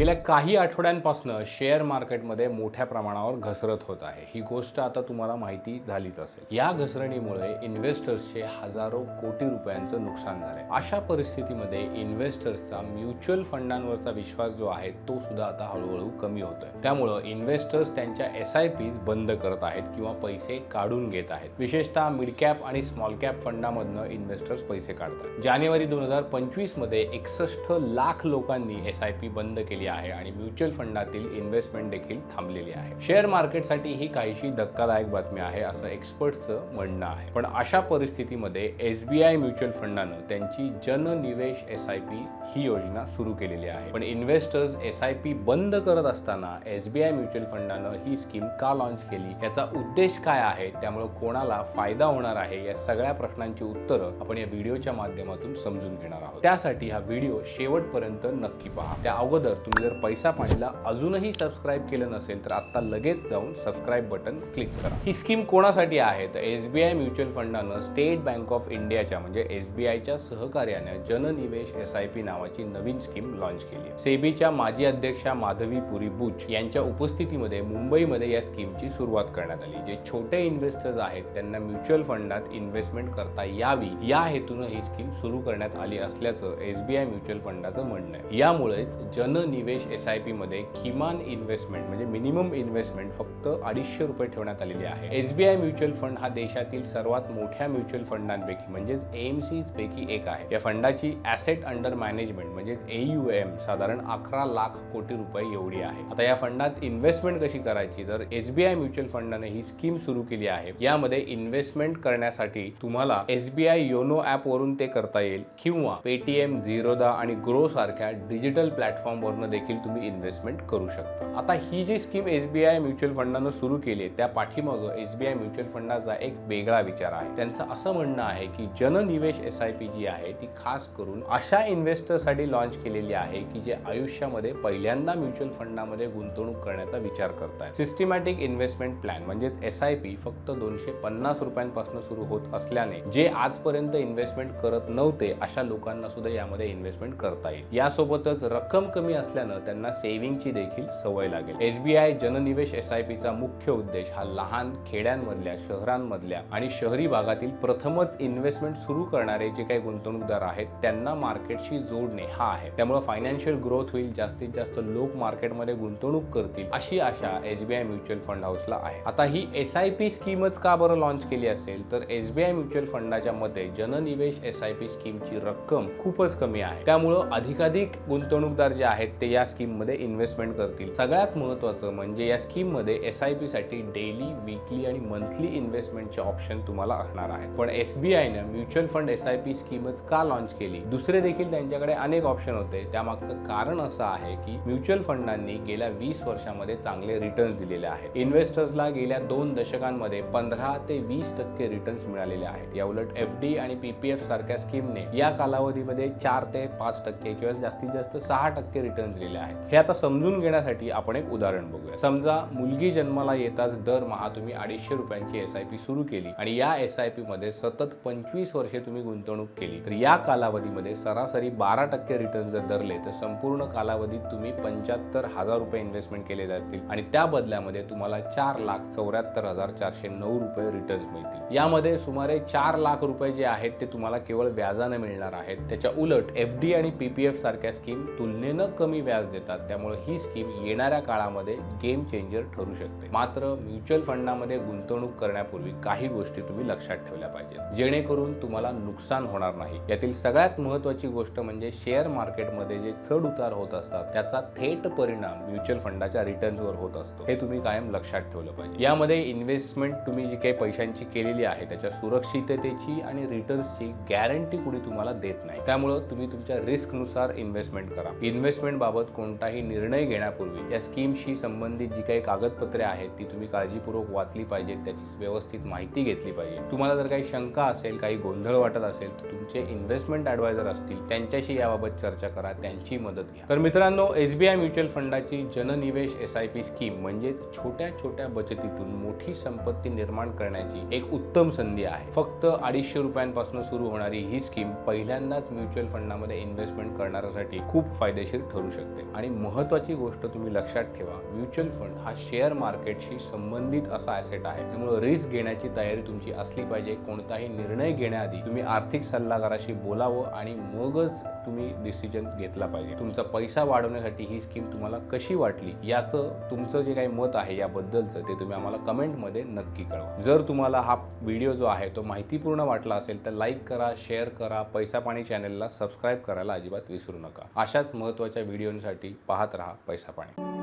गेल्या काही आठवड्यांपासून शेअर मार्केटमध्ये मोठ्या प्रमाणावर घसरत होत आहे. ही गोष्ट आता तुम्हाला माहिती झालीच असेल. या घसरणीमुळे इन्व्हेस्टर्सचे हजारो कोटी रुपयांचं नुकसान झालंय. अशा परिस्थितीमध्ये इन्व्हेस्टर्सचा म्युच्युअल फंडांवरचा विश्वास जो आहे तो सुद्धा आता हळूहळू कमी होतोय. त्यामुळं इन्व्हेस्टर्स त्यांच्या एस आय पीज बंद करत आहेत किंवा पैसे काढून घेत आहेत. विशेषतः मिड कॅप आणि स्मॉल कॅप फंडामधनं इन्व्हेस्टर्स पैसे काढतात. जानेवारी दोन हजार पंचवीसमध्ये एकसष्ट लाख लोकांनी एस आय पी बंद केली आहे आणि म्युच्युअल फंडातील इन्व्हेस्टमेंट देखील थांबलेली आहे. शेअर मार्केटसाठी ही काहीशी धक्कादायक बातमी आहे असं एक्सपर्टचं म्हणणं आहे. पण अशा परिस्थितीमध्ये एस बी आय म्युच्युअल फंडानं त्यांची जननिवेश एस आय पी ही योजना सुरू केलेली आहे. पण इन्व्हेस्टर्स एस आय पी बंद करत असताना एस बी आय म्युच्युअल फंडानं ही स्कीम का लॉन्च केली? याचा उद्देश काय आहे? त्यामुळे कोणाला फायदा होणार आहे? या सगळ्या प्रश्नांची उत्तरं आपण या व्हिडिओच्या माध्यमातून समजून घेणार आहोत. त्यासाठी हा व्हिडिओ शेवटपर्यंत नक्की पहा. त्या अगोदर तुम्ही जर पैसा पाणीला अजूनही सबस्क्राईब केलं नसेल तर आत्ता लगेच जाऊन सबस्क्राईब बटन क्लिक करा. ही स्कीम कोणासाठी आहे? तर एस बी आय म्युच्युअल फंडानं स्टेट बँक ऑफ इंडियाच्या म्हणजे एस बी आयच्या सहकार्यानं जननिवेश एस आय पी नावाची नवीन स्कीम लॉन्च केली सेबीच्या माजी अध्यक्षा माधवी पुरी बुच यांच्या उपस्थितीमध्ये मुंबईमध्ये या स्कीमची सुरुवात करण्यात आली. जे छोटे इन्व्हेस्टर्स आहेत त्यांना म्युच्युअल फंडात इन्व्हेस्टमेंट करता यावी या हेतूनं ही स्कीम सुरू करण्यात आली असल्याचं एस बी आय म्युच्युअल फंडाचं म्हणणं आहे. यामुळेच जननिवेश एस आय पी मध्ये किमान इन्व्हेस्टमेंट म्हणजे मिनिमम इन्व्हेस्टमेंट फक्त अडीचशे रुपये ठेवण्यात आलेली आहे. S B I mutual fund हा देशातील सर्वात मोठ्या म्युच्युअल फंडांपैकी म्हणजेच एम पैकी एक आहे. या फंडाची ॲसेट अंडर मॅनेजमेंट म्हणजेच ए एम साधारण अकरा लाख कोटी रुपये एवढी आहे. आता या फंडात इन्व्हेस्टमेंट कशी करायची? तर एस बी आय म्युच्युअल फंडाने ही स्कीम सुरू केली आहे. यामध्ये इन्व्हेस्टमेंट करण्यासाठी तुम्हाला S B I YONO app वरून ते करता येईल किंवा पेटीएम झिरोदा आणि ग्रो सारख्या डिजिटल प्लॅटफॉर्म वरून देखील तुम्ही इन्व्हेस्टमेंट करू शकता. आता ही जी scheme S B I mutual फंडानं सुरू केली आहे त्या पाठीमागं एस बी आय म्युच्युअल फंडाचा एक वेगळा विचार आहे. त्यांचं असं म्हणणं आहे की जननिवेश एस आय पी जी आहे ती खास करून अशा इन्व्हेस्टरसाठी लॉन्च केलेली आहे की जे आयुष्यामध्ये पहिल्यांदा म्युच्युअल फंडामध्ये गुंतवणूक करण्याचा विचार करतात सिस्टमॅटिक इन्व्हेस्टमेंट प्लॅन म्हणजेच एस आय पी फक्त दोनशे पन्नास रुपयांपासून सुरू होत असल्याने जे आजपर्यंत इन्व्हेस्टमेंट करत नव्हते अशा लोकांना सुद्धा यामध्ये इन्व्हेस्टमेंट करता येईल. यासोबतच रक्कम कमी असल्यानं त्यांना सेव्हिंगची देखील सवय लागेल. एस बी आय जननिवेश एस आय पीचा मुख्य उद्देश हा लहान खेड्यांमधल्या शहरांमधल्या आणि शहरी भागातील प्रथमच इन्व्हेस्टमेंट सुरू करणारे जे काही गुंतवणूकदार आहेत त्यांना मार्केटशी जोडणे हा आहे. त्यामुळे फायनान्शियल ग्रोथ होईल जास्तीत जास्त लोक मार्केटमध्ये गुंतवणूक करतील अशी आशा एसबीआय म्युच्युअल फंड हाऊसला आहे. आता ही एस आय पी स्कीमच का बरं लॉन्च केली असेल? तर एसबीआय म्युच्युअल फंडाच्या मते जननिवेश एस आय पी स्कीमची रक्कम खूपच कमी आहे. त्यामुळं अधिकाधिक गुंतवणूकदार जे आहेत ते या स्कीममध्ये इन्व्हेस्टमेंट करतील. सगळ्यात महत्त्वाचं म्हणजे या स्कीममध्ये एस आय पीसाठी डेली वीकली आणि मंथली इन्व्हेस्टमेंटचे ऑप्शन तुम्हाला असणार आहेत. पण एस बी आयनं mutual fund S I P स्कीमच का लॉन्च केली? दुसरे देखील त्यांच्याकडे अनेक ऑप्शन होते. त्यामागचं कारण असं आहे की म्युच्युअल फंडांनी गेल्या वीस वर्षामध्ये चांगले रिटर्न्स दिलेले आहेत. इन्व्हेस्टर्सला गेल्या दोन दशकांमध्ये पंधरा ते वीस टक्के रिटर्न्स मिळालेले आहेत. या उलट एफ डी आणि पीपीएफ सारख्या स्कीमने या कालावधीमध्ये चार ते पाच टक्के किंवा जास्तीत जास्त सहा टक्के रिटर्न दिलेले आहेत. हे आता समजून घेण्यासाठी आपण एक उदाहरण बघूया. समजा मुलगी जन्माला येताच दरमहा तुम्ही अडीचशे रुपयांची एस आय पी सुरू केली आणि या एस आय पी मध्ये सतत पंचवीस वर्षे तुम्ही गुंतवणूक केली. तर या कालावधीमध्ये सरासरी बारा टक्के रिटर्न जर धरले तर संपूर्ण कालावधीत तुम्ही पंच्याहत्तर हजार रुपये इन्व्हेस्टमेंट केले जातील आणि त्या बदल्यामध्ये तुम्हाला चार लाख चौऱ्याहत्तर हजार चारशे नऊ रुपये रिटर्न मिळतील. यामध्ये सुमारे चार लाख रुपये जे आहेत ते तुम्हाला केवळ व्याजाने मिळणार आहेत. त्याच्या उलट एफ डी आणि पीपीएफ सारख्या स्कीम तुलनेनं कमी व्याज देतात. त्यामुळे ही स्कीम येणाऱ्या काळामध्ये गेम चेंजर ठरू शकते. मात्र म्युच्युअल फंडामध्ये गुंतवणूक करण्यापूर्वी काही गोष्टी तुम्ही लक्षात ठेवल्या पाहिजेत. जेणेकरून तुम्हाला नुकसान होणार नाही. यातील सगळ्यात महत्वाची गोष्ट म्हणजे शेअर मार्केटमध्ये जे चढ उतार होत असतात त्याचा थेट परिणाम म्युच्युअल फंडाच्या रिटर्न्सवर होत असतो. हे तुम्ही कायम लक्षात ठेवलं पाहिजे. यामध्ये इन्व्हेस्टमेंट तुम्ही जी काही पैशांची केलेली आहे त्याच्या सुरक्षिततेची आणि रिटर्न्सची गॅरंटी कुणी तुम्हाला देत नाही. त्यामुळं तुम्ही तुमच्या रिस्कनुसार इन्व्हेस्टमेंट करा. इन्व्हेस्टमेंट बाबत कोणताही निर्णय घेण्यापूर्वी या स्कीमशी संबंधित जी काही कागदपत्रे आहेत ती तुम्ही काळजीपूर्वक वाचली पाहिजेत त्याची व्यवस्थित माहिती घेतली पाहिजे. तुम्हाला जर काही शंका असेल काही गोंधळ वाटत असेल तर तुमचे इन्व्हेस्टमेंट ॲडवायझर असतील त्यांच्याशी याबाबत चर्चा करा त्यांची मदत घ्या. तर मित्रांनो एस बी आय म्युच्युअल फंडाची जननिवेश एस आय पी स्कीम म्हणजेच छोट्या छोट्या बचतीतून मोठी संपत्ती निर्माण करण्याची एक उत्तम संधी आहे. फक्त अडीचशे रुपयांपासून सुरू होणारी ही स्कीम पहिल्यांदाच म्युच्युअल फंडामध्ये इन्व्हेस्टमेंट करणाऱ्यासाठी खूप फायदेशीर ठरू शकते. शकते. आणि महत्त्वाची गोष्ट तुम्ही लक्षात ठेवा म्युच्युअल फंड हा शेअर मार्केटशी संबंधित असा ॲसेट आहे. त्यामुळे रिस्क घेण्याची तयारी तुमची असली पाहिजे. कोणताही निर्णय घेण्याआधी तुम्ही आर्थिक सल्लागाराशी बोलावं आणि मगच तुम्ही डिसिजन घेतला पाहिजे. तुमचा पैसा वाढवण्यासाठी ही स्कीम तुम्हाला कशी वाटली याचं तुमचं जे काही मत आहे याबद्दलचं ते तुम्ही आम्हाला कमेंटमध्ये नक्की कळवा. जर तुम्हाला हा व्हिडिओ जो आहे तो माहितीपूर्ण वाटला असेल तर लाईक करा शेअर करा. पैसा पाणी चॅनलला सबस्क्राईब करायला अजिबात विसरू नका. अशाच महत्त्वाच्या व्हिडिओ व्हिडिओंसाठी पाहत रहा पैसा पाणी.